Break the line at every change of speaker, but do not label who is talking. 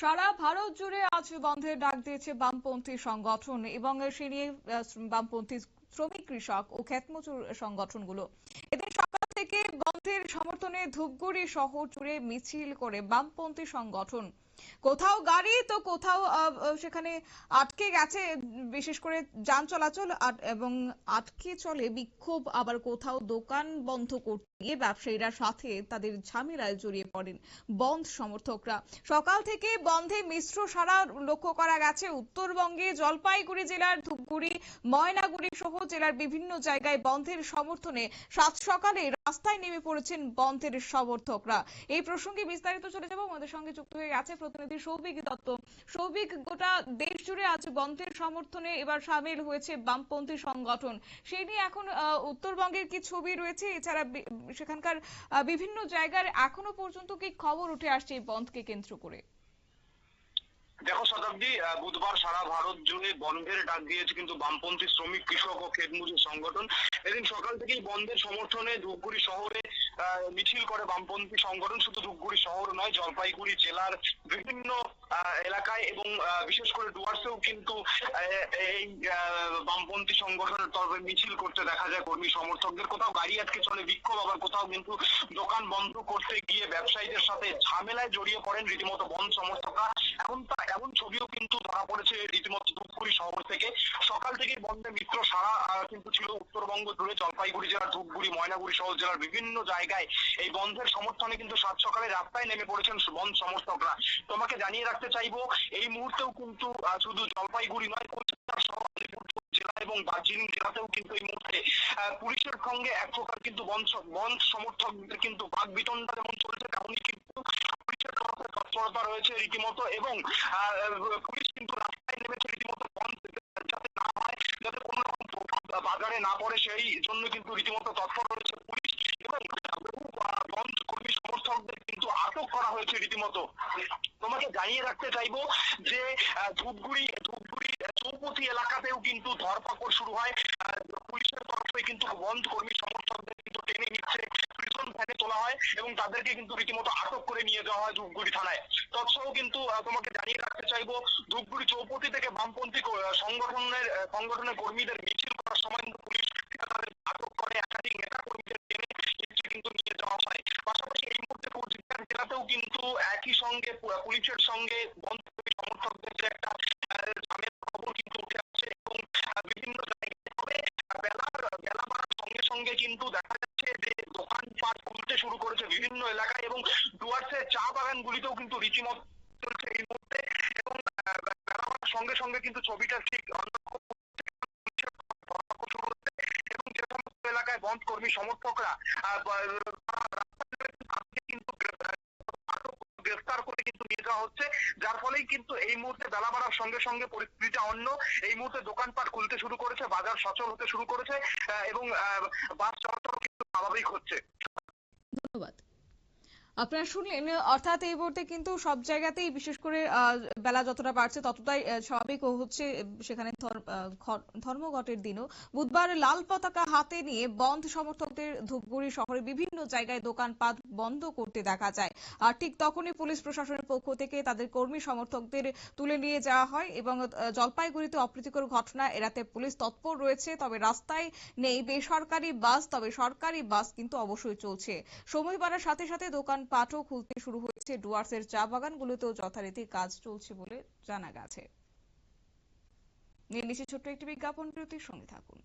সারা ভারত জুড়ে আজ বন্ধের ডাক দিয়েছে বামপন্থী সংগঠন এবং সে নিয়ে বামপন্থী শ্রমিক কৃষক ও ক্ষেতমজুর সংগঠনগুলো। এদিন সকাল থেকে বন্ধের সমর্থনে ধূপগুড়ি শহর জুড়ে মিছিল করে বামপন্থী সংগঠন কোথাও গাড়ি, তো কোথাও সেখানে আটকে গেছে, বিশেষ করে যান চলাচল এবং আটকে চলে বিক্ষোভ, আবার কোথাও দোকান বন্ধ করতে গিয়ে ব্যবসায়ীরা সাথে তাদের ঝামেলায় জড়িয়ে পড়েন বন্ধ সমর্থকরা। সকাল থেকে বন্ধে মিশ্র সারা লক্ষ্য করা গেছে। উত্তরবঙ্গে জলপাইগুড়ি জেলার ধূপগুড়ি, ময়নাগুড়ি সহ জেলার বিভিন্ন জায়গায় বন্ধের সমর্থনে সাত সকালে রাস্তায় নেমে পড়েছেন বন্ধের সমর্থকরা। এই প্রসঙ্গে বিস্তারিত চলে যাব। আমাদের সঙ্গে যুক্ত হয়ে আছে প্রতিনিধি সৌভিক দত্ত। সৌভিক, গোটা দেশ জুড়ে আজ বন্ধের সমর্থনে এবার সামিল হয়েছে বামপন্থী সংগঠন। সেই নিয়ে এখন উত্তরবঙ্গের কি ছবি রয়েছে? এছাড়া সেখানকার বিভিন্ন জায়গার এখনও পর্যন্ত কি খবর উঠে আসছে এই বন্ধকে কেন্দ্র করে?
দেখো শতাব্দী বুধবার সারা ভারত জুড়ে বন্ধের ডাক দিয়েছে কিন্তু বামপন্থী শ্রমিক, কৃষক ও খেতমজুর সংগঠন। এদিন সকাল থেকেই বন্ধের সমর্থনে ধূপগুড়ি শহরে মিছিল করে বামপন্থী সংগঠন। শুধু ধূপগুড়ি শহর নয়, জলপাইগুড়ি জেলার বিভিন্ন এলাকায় এবং বিশেষ করে ডুয়ার্সেও কিন্তু এই বামপন্থী সংগঠনের তরফে মিছিল করতে দেখা যায় কর্মী সমর্থকদের কোথাও গাড়ি আটকে চলে, বিক্ষোভ, আবার কোথাও কিন্তু দোকান বন্ধ করতে গিয়ে ব্যবসায়ীদের সাথে ঝামেলায় জড়িয়ে পড়েন রীতিমতো বন্ধ সমর্থকরা। এখন তা, এমন ছবিও কিন্তু ধরা পড়েছে রীতিমতো ধূপগুড়ি শহর থেকে। সকাল থেকে বন্ধে মিত্র সারা কিন্তু ছিল উত্তরবঙ্গ জুড়ে জলপাইগুড়ি জেলার, ধূপগুড়ি, ময়নাগুড়ি সহ জেলার বিভিন্ন জায়গায়। এই বন্ধের সমর্থনে কিন্তু সাত সকালে রাস্তায় নেমে পড়েছেন বন্ধ সমর্থকরা। তোমাকে জানিয়ে রাখতে চাইব, এই মুহূর্তেও কিন্তু শুধু জলপাইগুড়ি নয় কলকাতা সহ আলিপুরদুয়ার জেলা এবং দার্জিলিং জেলাতেও কিন্তু এই মুহূর্তে পুলিশের সঙ্গে এক প্রকার কিন্তু বন্ধ সমর্থকদের কিন্তু বাক বিতণ্ডা যেমন চলছে, তেমনই কিন্তু পুলিশের তরফে তৎপরতা রয়েছে রীতিমতো এবং পুলিশ কিন্তু রাস্তায় নেমেছে রীতিমতো বন্ধ যাতে না হয় যাতে কোনো রকম প্রভাব বাজারে না পড়ে সেই জন্য কিন্তু রীতিমতো তৎপর রয়েছে পুলিশ। এবং বন্ধ কর্মী সমর্থকদের কিন্তু আটক করা হয়েছে রীতিমতো। তোমাকে জানিয়ে রাখতে চাইব যে ধূপগুড়ি ধূপগুড়ি চৌপতি এলাকাতেও কিন্তু ধরপাকড় শুরু হয়। পুলিশের তরফে কিন্তু বন্ধ কর্মী সমর্থকদের কিন্তু টেনে নিচ্ছে প্রিজন ভ্যানে তোলা হয় এবং তাদেরকে কিন্তু রীতিমতো আটক করে নিয়ে যাওয়া হয় ধূপগুড়ি থানায়। তৎসহ কিন্তু তোমাকে জানিয়ে রাখতে চাইব, ধূপগুড়ি চৌপতি থেকে বামপন্থী সংগঠনের সংগঠনের কর্মীদের মিছিল দেখা যাচ্ছে যে দোকানপাট খুলতে শুরু করেছে বিভিন্ন এলাকায় এবং ডুয়ার্সের চা বাগানগুলিতেও কিন্তু রীতিমতো চলছে এই মুহূর্তে এবং বেলা বাড়ার সঙ্গে সঙ্গে কিন্তু ছবিটা ঠিক অন্যরকম পুলিশের ধরপাকড় শুরু হচ্ছে এবং যে সমস্ত এলাকায় বন্ধ কর্মী সমর্থকরা কিন্তু গ্রেফতার করে কিন্তু নিয়ে যাওয়া হচ্ছে। যার ফলেই কিন্তু এই মুহূর্তে বেলা বাড়ার সঙ্গে সঙ্গে পরিস্থিতিটা অন্য। এই মুহূর্তে দোকানপাট খুলতে শুরু করেছে, বাজার সচল হতে শুরু করেছে এবং বাস চলাচল কিন্তু স্বাভাবিক হচ্ছে।
ধন্যবাদ। আপনারা শুনলেন, অর্থাৎ এই মুহূর্তে কিন্তু সব জায়গাতেই, বিশেষ করে বেলা যতটা বাড়ছে ততটাই স্বাভাবিক হচ্ছে, সেখানে ধর্মঘটের দিনও। বুধবার লাল পতাকা হাতে নিয়ে বন্ধ সমর্থকদের ধূপগুড়ি শহরে বিভিন্ন জায়গায় দোকানপাট বন্ধ করতে দেখা যায়। আর ঠিক তখনই পুলিশ প্রশাসনের পক্ষ থেকে তাদের কর্মী সমর্থকদের তুলে নিয়ে যাওয়া হয় এবং জলপাইগুড়িতে অপ্রীতিকর ঘটনা এড়াতে পুলিশ তৎপর রয়েছে। তবে রাস্তায় নেই বেসরকারি বাস, তবে সরকারি বাস কিন্তু অবশ্যই চলছে। সময় বাড়ার সাথে সাথে দোকানপাটও খুলতে শুরু হয়েছে। ডুয়ার্সের চা বাগানগুলোতেও যথারীতি কাজ চলছে বলে জানা গেছে। নিয়ে নিচে ছোট্ট একটি বিজ্ঞাপন, বিরতির সঙ্গে থাকুন।